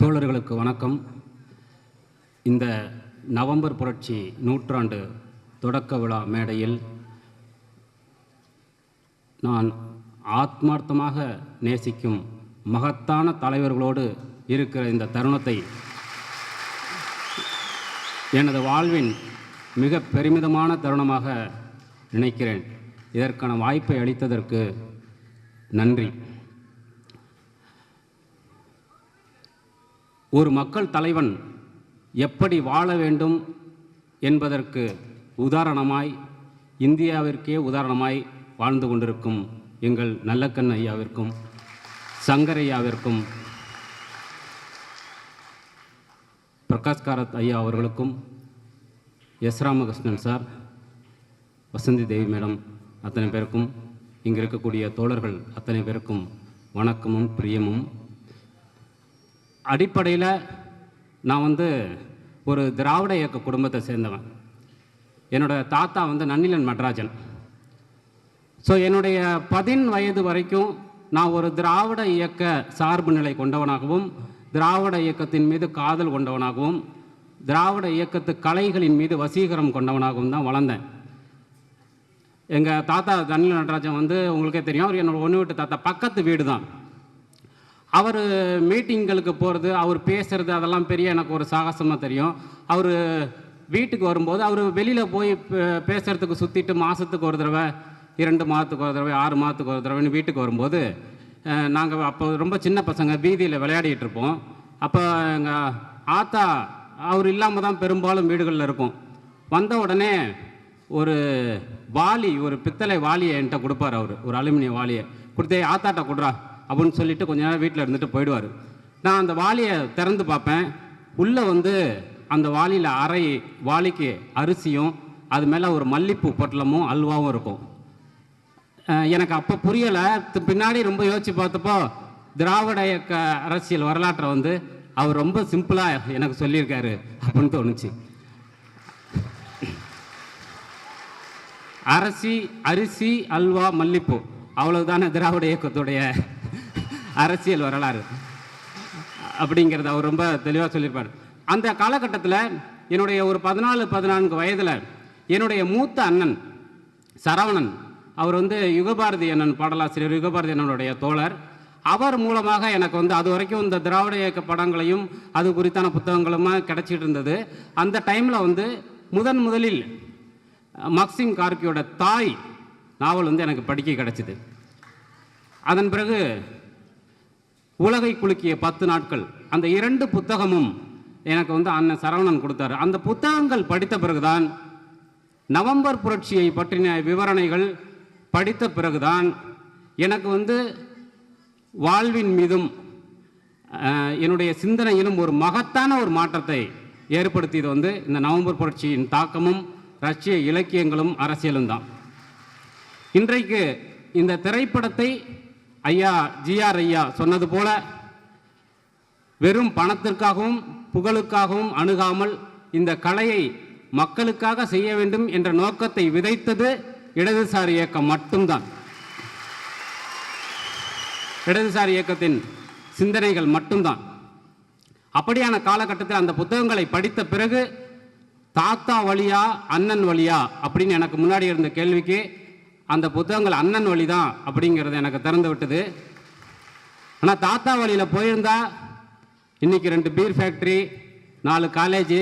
தோழர்களுக்கு வணக்கம். இந்த நவம்பர் புரட்சி நூற்றாண்டு தொடக்க விழா மேடையில் நான் ஆத்மார்த்தமாக நேசிக்கும் மகத்தான தலைவர்களோடு இருக்கிற இந்த தருணத்தை எனது வாழ்வின் மிக பெருமிதமான தருணமாக நினைக்கிறேன். இதற்கான வாய்ப்பை அளித்ததற்கு நன்றி. ஒரு மக்கள் தலைவன் எப்படி வாழ வேண்டும் என்பதற்கு உதாரணமாய் இந்தியாவிற்கே உதாரணமாய் வாழ்ந்து கொண்டிருக்கும் எங்கள் நல்லக்கண் ஐயாவிற்கும் சங்கரையாவிற்கும் பிரகாஷ் காரத் ஐயா அவர்களுக்கும் S Ramakrishnan sir Vasanthi Devi madam அத்தனை பேருக்கும் இங்கே இருக்கக்கூடிய தோழர்கள் அத்தனை பேருக்கும் வணக்கமும் பிரியமும் அடிப்படையில் நான் வந்து ஒரு திராவிட இயக்க குடும்பத்தை சேர்ந்தவன். என்னோட தாத்தா வந்து நன்னிலன் நடராஜன். ஸோ என்னுடைய பதின் வயது வரைக்கும் நான் ஒரு திராவிட இயக்க சார்பு நிலை கொண்டவனாகவும் திராவிட இயக்கத்தின் மீது காதல் கொண்டவனாகவும் திராவிட இயக்கத்து கலைகளின் மீது வசீகரம் கொண்டவனாகவும் தான் வளர்ந்தேன். எங்கள் தாத்தா தனில நடராஜன் வந்து உங்களுக்கே தெரியும். அவர் என்னோட ஒன்று வீட்டு தாத்தா பக்கத்து வீடு தான் அவர் மீட்டிங்களுக்கு போகிறது அவர் பேசுகிறது அதெல்லாம் பெரிய எனக்கு ஒரு சாகசமாக தெரியும். அவர் வீட்டுக்கு வரும்போது அவர் வெளியில் போய் பேசுகிறதுக்கு சுற்றிட்டு மாதத்துக்கு ஒரு தடவை இரண்டு மாதத்துக்கு ஒரு தடவை ஆறு மாதத்துக்கு ஒரு தடவைன்னு வீட்டுக்கு வரும்போது நாங்கள் அப்போ ரொம்ப சின்ன பசங்க வீதியில் விளையாடிட்டு இருப்போம். அப்போ எங்கள் ஆத்தா அவர் இல்லாமல் தான் பெரும்பாலும் வீடுகளில் இருக்கும். வந்த உடனே ஒரு வாலி ஒரு பித்தளை வாலியை என்கிட்ட கொடுப்பார் அவர். ஒரு அலுமினிய வாலியை கொடுத்தே ஆத்தாட்ட கொடுறா. அப்படின்னு சொல்லிட்டு கொஞ்ச நேரம் வீட்டில் இருந்துட்டு போயிடுவார். நான் அந்த வாளியை திறந்து பார்ப்பேன். உள்ளே வந்து அந்த வாளியில் அரை வாளிக்கு அரிசியும் அது மேலே ஒரு மல்லிப்பூ பொட்டலமும் அல்வாவும் இருக்கும். எனக்கு அப்போ புரியலை. பின்னாடி ரொம்ப யோசிச்சு பார்த்தப்போ திராவிட இயக்க அரசியல் வரலாற்றை வந்து அவர் ரொம்ப சிம்பிளாக எனக்கு சொல்லியிருக்காரு அப்படின்னு தோணுச்சு. அரசி அரிசி அல்வா மல்லிப்பூ. அவ்வளவுதானே திராவிட இயக்கத்துடைய அரசியல் வரலாறு. அப்படிங்கிறத அவர் ரொம்ப தெளிவாக சொல்லியிருப்பார். அந்த காலகட்டத்தில் என்னுடைய ஒரு பதினாலு பதினான்கு வயதில் என்னுடைய மூத்த அண்ணன் சரவணன் அவர் வந்து யுகபாரதி அண்ணன் பாடலாசிரியர் யுகபாரதி அண்ணனுடைய தோழர். அவர் மூலமாக எனக்கு வந்து அது வரைக்கும் இந்த திராவிட இயக்க படங்களையும் அது குறித்தான புத்தகங்களுமா கிடைச்சிட்டு இருந்தது. அந்த டைமில் வந்து முதன் முதலில் மக்சிம் கார்கியோட தாய் நாவல் வந்து எனக்கு படிக்க கிடச்சிது. அதன் பிறகு உலகை குலுக்கிய பத்து நாட்கள். அந்த இரண்டு புத்தகமும் எனக்கு வந்து அண்ணன் சரவணன் கொடுத்தாரு. அந்த புத்தகங்கள் படித்த பிறகுதான் நவம்பர் புரட்சியை பற்றின விவரணைகள் படித்த பிறகுதான் எனக்கு வந்து வாழ்வின் மீதும் என்னுடைய சிந்தனையிலும் ஒரு மகத்தான ஒரு மாற்றத்தை ஏற்படுத்தியது வந்து இந்த நவம்பர் புரட்சியின் தாக்கமும் ரஷ்ய இலக்கியங்களும் அரசியலும் தான் இன்றைக்கு இந்த திரைப்படத்தை ஐயா ஜிஆர் ஐயா சொன்னது போல வெறும் பணத்திற்காகவும் புகழுக்காகவும் அணுகாமல் இந்த கலையை மக்களுக்காக செய்ய வேண்டும் என்ற நோக்கத்தை விதைத்தது இடதுசாரி இயக்கம் மட்டும்தான். இடதுசாரி இயக்கத்தின் சிந்தனைகள் மட்டும்தான். அப்படியான காலகட்டத்தில் அந்த புத்தகங்களை படித்த பிறகு தாத்தா வழியா அண்ணன் வழியா அப்படின்னு எனக்கு முன்னாடி இருந்த கேள்விக்கு அந்த புத்தகங்கள் அண்ணன் வழி தான் அப்படிங்கிறது எனக்கு திறந்து விட்டது. ஆனால் தாத்தா வழியில் போயிருந்தா இன்றைக்கி ரெண்டு பீர் ஃபேக்ட்ரி நாலு காலேஜு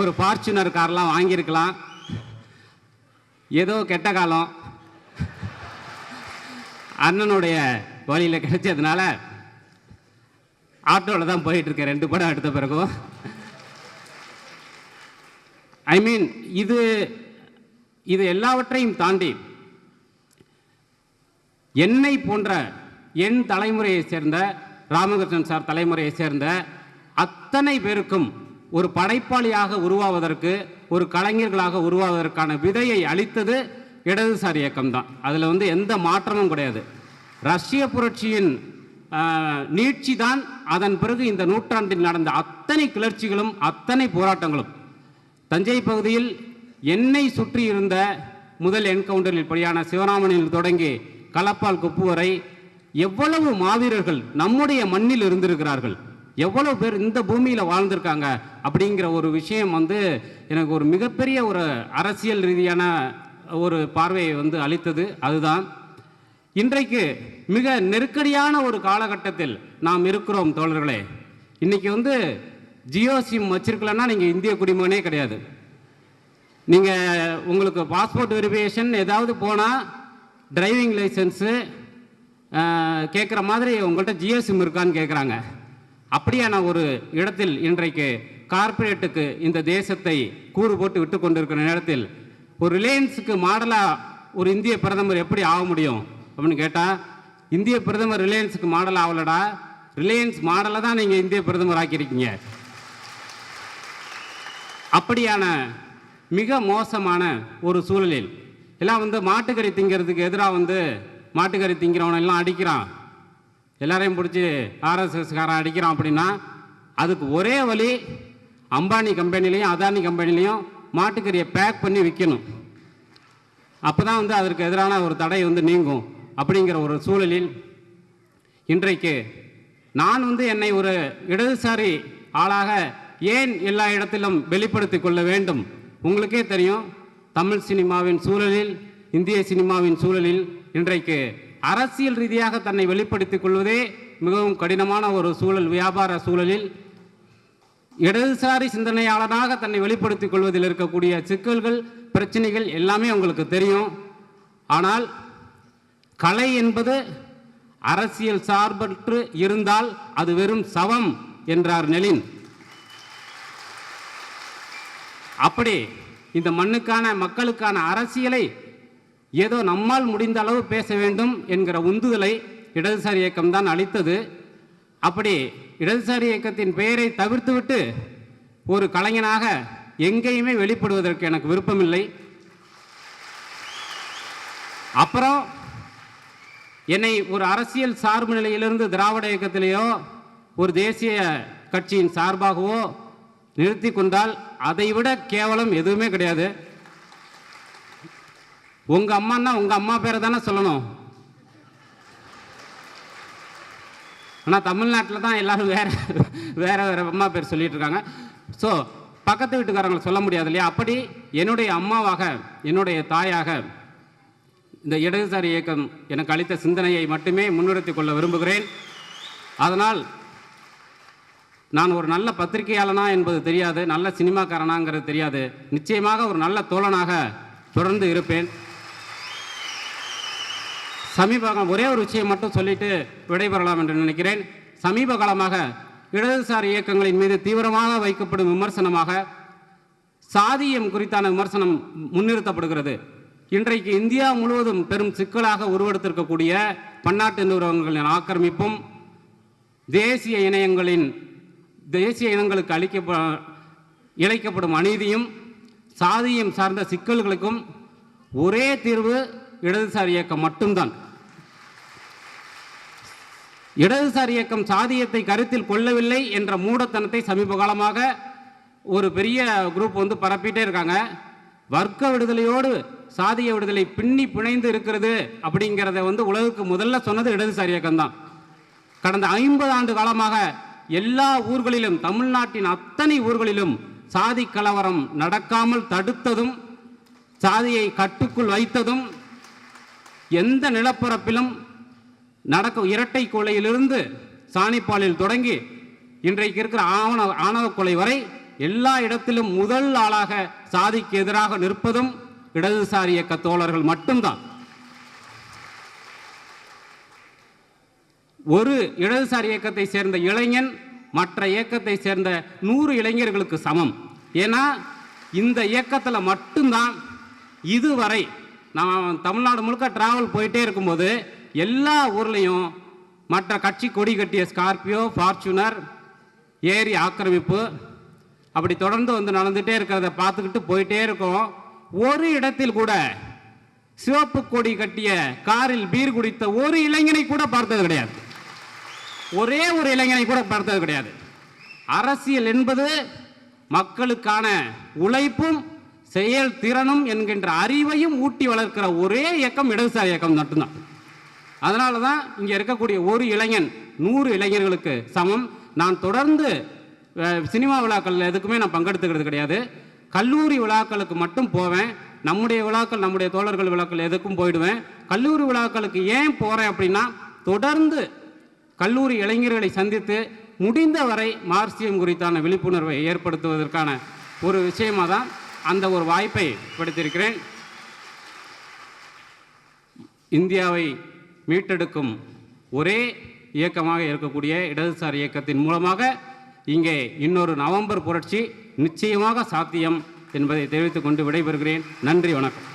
ஒரு ஃபார்ச்சுனர் கார்லாம் வாங்கியிருக்கலாம். ஏதோ கெட்ட காலம். அண்ணனுடைய வழியில் கிடைச்சதுனால ஆட்டோவில் தான் போயிட்டுருக்கேன் ரெண்டு படம் எடுத்த பிறகும். ஐ மீன் இது இது எல்லாவற்றையும் தாண்டி என்னை போன்ற என் தலைமுறையை சேர்ந்த ராமகிருஷ்ணன் சார் தலைமுறையை சேர்ந்த அத்தனை பேருக்கும் ஒரு படைப்பாளியாக உருவாவதற்கு ஒரு கலைஞர்களாக உருவாவதற்கான விதையை அளித்தது இடதுசாரி இயக்கம் தான் அதில் வந்து எந்த மாற்றமும் கிடையாது. ரஷ்ய புரட்சியின் நீட்சி தான் அதன் பிறகு இந்த நூற்றாண்டில் நடந்த அத்தனை கிளர்ச்சிகளும் அத்தனை போராட்டங்களும். தஞ்சை பகுதியில் என்னை சுற்றி இருந்த முதல் என்கவுண்டரில் படியான சிவராமனில் தொடங்கி களப்பால் குப்பு வரை எவ்வளவு மாவீரர்கள் நம்முடைய மண்ணில் இருந்திருக்கிறார்கள்? எவ்வளவு பேர் இந்த பூமியில் வாழ்ந்திருக்காங்க? அப்படிங்கிற ஒரு விஷயம் வந்து எனக்கு ஒரு மிகப்பெரிய ஒரு அரசியல் ரீதியான ஒரு பார்வையை வந்து அளித்தது. அதுதான் இன்றைக்கு மிக நெருக்கடியான ஒரு காலகட்டத்தில் நாம் இருக்கிறோம் தோழர்களே. இன்றைக்கி வந்து ஜியோ சிம் வச்சிருக்கலன்னா நீங்கள் இந்திய குடிமகனே கிடையாது. நீங்கள் உங்களுக்கு பாஸ்போர்ட் வெரிஃபிகேஷன் ஏதாவது போனால் டிரைவிங் லைசன்ஸு கேட்குற மாதிரி உங்கள்கிட்ட ஜியோ சிம் இருக்கான்னு கேட்குறாங்க அப்படியான ஒரு இடத்தில் இன்றைக்கு கார்ப்பரேட்டுக்கு இந்த தேசத்தை கூறு போட்டு விட்டு கொண்டிருக்கிற நேரத்தில் ஒரு ரிலையன்ஸுக்கு மாடலாக ஒரு இந்திய பிரதமர் எப்படி ஆக முடியும் அப்படின்னு கேட்டால் இந்திய பிரதமர் ரிலையன்ஸுக்கு மாடல் ஆகலடா ரிலையன்ஸ் மாடலை தான் நீங்கள் இந்திய பிரதமர் ஆக்கியிருக்கீங்க. அப்படியான மிக மோசமான ஒரு சூழலில். எல்லாம் வந்து மாட்டுக்கறி திங்கிறதுக்கு எதிராக வந்து மாட்டுக்கறி திங்கிறவனை எல்லாம் அடிக்கிறான். எல்லாரையும் பிடிச்சி ஆர்எஸ்எஸ்காரன் அடிக்கிறான் அப்படின்னா அதுக்கு ஒரே வழி அம்பானி கம்பெனிலையும் அதானி கம்பெனிலையும் மாட்டுக்கறியை பேக் பண்ணி விற்கணும் அப்போ தான் வந்து அதற்கு எதிரான ஒரு தடை வந்து நீங்கும் அப்படிங்கிற ஒரு சூழலில் இன்றைக்கு நான் வந்து என்னை ஒரு இடதுசாரி ஆளாக ஏன் எல்லா இடத்திலும் வெளிப்படுத்திக் கொள்ள வேண்டும்? உங்களுக்கே தெரியும் தமிழ் சினிமாவின் சூழலில் இந்திய சினிமாவின் சூழலில் இன்றைக்கு அரசியல் ரீதியாக தன்னை வெளிப்படுத்திக் கொள்வதே மிகவும் கடினமான ஒரு சூழல் வியாபார சூழலில். இடதுசாரி சிந்தனையாளனாக தன்னை வெளிப்படுத்திக் கொள்வதில் இருக்கக்கூடிய சிக்கல்கள் பிரச்சனைகள் எல்லாமே உங்களுக்கு தெரியும். ஆனால் கலை என்பது அரசியல் சார்பற்று இருந்தால் அது வெறும் சவம் என்றார் நெலின். அப்படி இந்த மண்ணுக்கான மக்களுக்கான அரசியலை ஏதோ நம்மால் முடிந்த அளவு பேச வேண்டும் என்கிற உந்துதலை இடதுசாரி இயக்கம் தான் அளித்தது. அப்படி இடதுசாரி இயக்கத்தின் பெயரை தவிர்த்துவிட்டு ஒரு கலைஞனாக எங்கேயுமே வெளிப்படுவதற்கு எனக்கு விருப்பமில்லை. அப்புறம் என்னை ஒரு அரசியல் சார்பு நிலையிலிருந்து திராவிட இயக்கத்திலேயோ ஒரு தேசிய கட்சியின் சார்பாகவோ நிறுத்தி கொண்டால் அதைவிட கேவலம் எதுவுமே கிடையாது. உங்கள் அம்மான்னா உங்கள் அம்மா பேரை தானே சொல்லணும். ஆனால் தமிழ்நாட்டில் தான் எல்லோரும் வேறு வேறு வேறு அம்மா பேர் சொல்லிகிட்ருக்காங்க ஸோ பக்கத்து வீட்டுக்காரங்களை சொல்ல முடியாது இல்லையா? அப்படி என்னுடைய அம்மாவாக என்னுடைய தாயாக இந்த இடதுசாரி இயக்கம் எனக்கு அளித்த சிந்தனையை மட்டுமே முன்னிறுத்திக் கொள்ள விரும்புகிறேன். அதனால் நான் ஒரு நல்ல பத்திரிகையாளனா என்பது தெரியாது நல்ல சினிமாக்காரனாங்கிறது தெரியாது. நிச்சயமாக ஒரு நல்ல தோழனாக தொடர்ந்து இருப்பேன். சமீப ஒரே ஒரு விஷயம் மட்டும் சொல்லிட்டு விடைபெறலாம் என்று நினைக்கிறேன். சமீப காலமாக இடதுசாரி இயக்கங்களின் மீது தீவிரமாக வைக்கப்படும் விமர்சனமாக சாதியம் குறித்தான விமர்சனம் முன்னிறுத்தப்படுகிறது. இன்றைக்கு இந்தியா முழுவதும் பெரும் சிக்கலாக உருவெடுத்திருக்கக்கூடிய பன்னாட்டு நிறுவனங்களின் ஆக்கிரமிப்பும் தேசிய இணையங்களின் தேசிய இனங்களுக்கு அளிக்கப்ப இழைக்கப்படும் அநீதியும் சாதியம் சார்ந்த சிக்கல்களுக்கும் ஒரே தீர்வு இடதுசாரி இயக்கம் மட்டும்தான். இடதுசாரி இயக்கம் சாதியத்தை கருத்தில் கொள்ளவில்லை என்ற மூடத்தனத்தை சமீப காலமாக ஒரு பெரிய குரூப் வந்து பரப்பிட்டே இருக்காங்க. வர்க்க விடுதலையோடு சாதிய விடுதலை பின்னி பிணைந்து இருக்கிறது அப்படிங்கிறத வந்து உலகுக்கு முதல்ல சொன்னது இடதுசாரி இயக்கம் தான் கடந்த ஐம்பது ஆண்டு காலமாக எல்லா ஊர்களிலும் தமிழ்நாட்டின் அத்தனை ஊர்களிலும் சாதி கலவரம் நடக்காமல் தடுத்ததும் சாதியை கட்டுக்குள் வைத்ததும் எந்த நிலப்பரப்பிலும் நடக்கும் இரட்டை கொலையிலிருந்து சாணிப்பாலில் தொடங்கி இன்றைக்கு இருக்கிற ஆவண ஆணவ கொலை வரை எல்லா இடத்திலும் முதல் ஆளாக சாதிக்கு எதிராக நிற்பதும் இடதுசாரி இயக்க தோழர்கள் மட்டும்தான். ஒரு இடதுசாரி இயக்கத்தை சேர்ந்த இளைஞன் மற்ற இயக்கத்தை சேர்ந்த நூறு இளைஞர்களுக்கு சமம். ஏன்னா இந்த இயக்கத்தில் மட்டும்தான் இதுவரை நான் தமிழ்நாடு முழுக்க டிராவல் போயிட்டே இருக்கும்போது எல்லா ஊர்லேயும் மற்ற கட்சி கொடி கட்டிய ஸ்கார்பியோ ஃபார்ச்சுனர் ஏரி ஆக்கிரமிப்பு அப்படி தொடர்ந்து வந்து நடந்துகிட்டே இருக்கிறத பார்த்துக்கிட்டு போயிட்டே இருக்கோம். ஒரு இடத்தில் கூட சிவப்பு கொடி கட்டிய காரில் பீர் குடித்த ஒரு இளைஞனை கூட பார்த்தது கிடையாது. ஒரே ஒரு இளைஞனை கூட பார்த்தது கிடையாது. அரசியல் என்பது மக்களுக்கான உழைப்பும் செயல் திறனும் என்கின்ற அறிவையும் ஊட்டி வளர்க்கிற ஒரே இயக்கம் இடதுசாரி இயக்கம் மட்டும்தான். அதனால தான் இங்கே இருக்கக்கூடிய ஒரு இளைஞன் நூறு இளைஞர்களுக்கு சமம். நான் தொடர்ந்து சினிமா விழாக்கள் எதுக்குமே நான் பங்கெடுத்துக்கிறது கிடையாது. கல்லூரி விழாக்களுக்கு மட்டும் போவேன். நம்முடைய விழாக்கள் நம்முடைய தோழர்கள் விழாக்கள் எதுக்கும் போயிடுவேன். கல்லூரி விழாக்களுக்கு ஏன் போகிறேன் அப்படின்னா தொடர்ந்து கல்லூரி இளைஞர்களை சந்தித்து முடிந்த வரை மார்க்சியம் குறித்தான விழிப்புணர்வை ஏற்படுத்துவதற்கான ஒரு விஷயமாக தான் அந்த ஒரு வாய்ப்பை படுத்தியிருக்கிறேன் இந்தியாவை மீட்டெடுக்கும் ஒரே இயக்கமாக இருக்கக்கூடிய இடதுசாரி இயக்கத்தின் மூலமாக இங்கே இன்னொரு நவம்பர் புரட்சி நிச்சயமாக சாத்தியம் என்பதை தெரிவித்துக் கொண்டு விடைபெறுகிறேன். நன்றி வணக்கம்.